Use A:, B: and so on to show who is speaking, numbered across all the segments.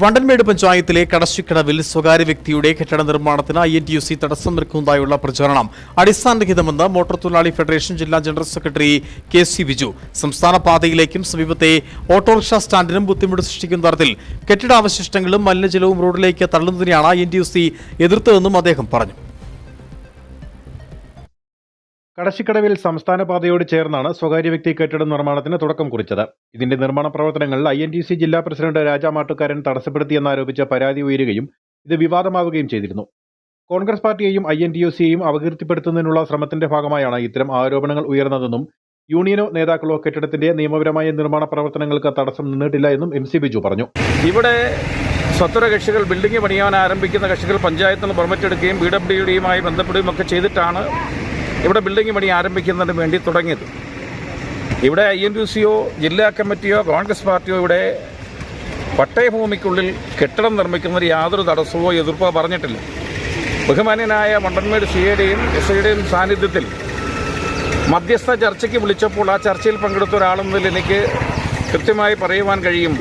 A: വണ്ടൻമേട് പഞ്ചായത്തിലെ കടശിക്കടവിൽ സ്വകാര്യ വ്യക്തിയുടെ കെട്ടിട നിർമ്മാണത്തിന് I N T U C തടസ്സം നിൽക്കുന്നതായുള്ള പ്രചാരണം. അടിസ്ഥാനരഹിതമെന്ന് മോട്ടോർ തൊഴിലാളി ഫെഡറേഷൻ ജില്ലാ general secretary K C Biju. സംസ്ഥാന പാതയിലേക്കും സമീപത്തെ ഓട്ടോറിക്ഷ സ്റ്റാൻഡിനും ബുദ്ധിമുട്ട് സൃഷ്ടിക്കുന്ന തരത്തിൽ കെട്ടിടാവശിഷ്ടങ്ങളും മലിനജലവും റോഡിലേക്ക് തള്ളുന്നതിനെയാണ് I N T U C എതിർത്തതെന്നും അദ്ദേഹം പറഞ്ഞു.
B: കടശിക്കടവിൽ സംസ്ഥാന പാതയോട് ചേർന്നാണ് സ്വകാര്യ വ്യക്തി കെട്ടിട നിർമ്മാണത്തിന് തുടക്കം കുറിച്ചത്. ഇതിന്റെ നിർമ്മാണ പ്രവർത്തനങ്ങൾ ഐ എൻ ടി സി ജില്ലാ പ്രസിഡന്റ് രാജാമാട്ടുകാരൻ തടസ്സപ്പെടുത്തിയെന്നാരോപിച്ച പരാതി ഉയരുകയും ഇത് വിവാദമാവുകയും ചെയ്തിരുന്നു. കോൺഗ്രസ് പാർട്ടിയെയും ഐ എൻ ടി യു സിയെയും അപകീർത്തിപ്പെടുത്തുന്നതിനുള്ള ശ്രമത്തിന്റെ ഭാഗമായാണ് ഇത്തരം ആരോപണങ്ങൾ ഉയർന്നതെന്നും യൂണിയനോ നേതാക്കളോ കെട്ടിടത്തിന്റെ നിയമപരമായ നിർമ്മാണ പ്രവർത്തനങ്ങൾക്ക് തടസ്സം നിന്നിട്ടില്ല എന്നും എം സി ബിജു പറഞ്ഞു.
C: ഇവിടെ സ്വത്തുര കക്ഷികൾ ബിൽഡിംഗ് പണിയാൻ ആരംഭിക്കുന്ന കക്ഷികൾ പഞ്ചായത്തിൽ നിന്ന് പെർമിറ്റ് എടുക്കുകയും ബി ഡബ്ല്യു ഡിയുമായി ബന്ധപ്പെടുകയും ഒക്കെ ചെയ്തിട്ടാണ് ഇവിടെ ബിൽഡിംഗ് പണി ആരംഭിക്കുന്നതിന് വേണ്ടി തുടങ്ങിയത്. ഇവിടെ ഐ എൻ യു സിയോ ജില്ലാ കമ്മിറ്റിയോ കോൺഗ്രസ് പാർട്ടിയോ ഇവിടെ പട്ടയഭൂമിക്കുള്ളിൽ കെട്ടിടം നിർമ്മിക്കുന്നതിന് യാതൊരു തടസ്സമോ എതിർപ്പോ പറഞ്ഞിട്ടില്ല. ബഹുമാന്യനായ മണ്ടൻമേട് സി എയുടെയും എസ് ഐയുടെയും സാന്നിധ്യത്തിൽ മധ്യസ്ഥ ചർച്ചയ്ക്ക് വിളിച്ചപ്പോൾ ആ ചർച്ചയിൽ പങ്കെടുത്ത ഒരാളെന്നതിൽ എനിക്ക് കൃത്യമായി പറയുവാൻ കഴിയും.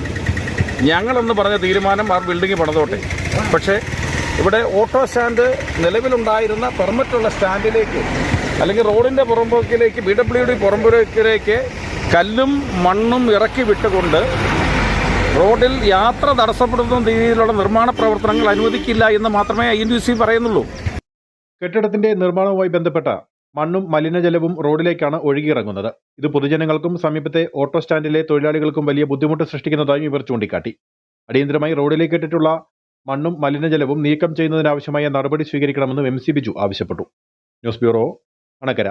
C: ഞങ്ങളെന്ന് പറഞ്ഞ തീരുമാനം ആ ബിൽഡിംഗ് പണിതോട്ടെ. പക്ഷേ ഇവിടെ ഓട്ടോ സ്റ്റാൻഡ് നിലവിലുണ്ടായിരുന്ന പെർമിറ്റുള്ള സ്റ്റാൻഡിലേക്ക് അല്ലെങ്കിൽ റോഡിന്റെ പുറമ്പോക്കിലേക്ക് ബി ഡബ്ല്യു ഡി പുറമ്പോക്കിലേക്ക് കല്ലും മണ്ണും ഇറക്കി വിട്ടുകൊണ്ട് റോഡിൽ യാത്ര തടസ്സപ്പെടുത്തുന്ന രീതിയിലുള്ള നിർമ്മാണ പ്രവർത്തനങ്ങൾ അനുവദിക്കില്ല എന്ന് മാത്രമേ ഐ എൻ സി പറയുന്നുള്ളൂ.
B: കെട്ടിടത്തിന്റെ നിർമ്മാണവുമായി ബന്ധപ്പെട്ട മണ്ണും മലിനജലവും റോഡിലേക്കാണ് ഒഴുകിയിറങ്ങുന്നത്. ഇത് പൊതുജനങ്ങൾക്കും സമീപത്തെ ഓട്ടോ സ്റ്റാൻഡിലെ തൊഴിലാളികൾക്കും വലിയ ബുദ്ധിമുട്ട് സൃഷ്ടിക്കുന്നതായും ഇവർ ചൂണ്ടിക്കാട്ടി. അടിയന്തരമായി റോഡിലേക്ക് ഇട്ടിട്ടുള്ള മണ്ണും മലിനജലവും നീക്കം ചെയ്യുന്നതിനാവശ്യമായ നടപടി സ്വീകരിക്കണമെന്നും എം സി ബിജു ആവശ്യപ്പെട്ടു. News bureau Anakkara.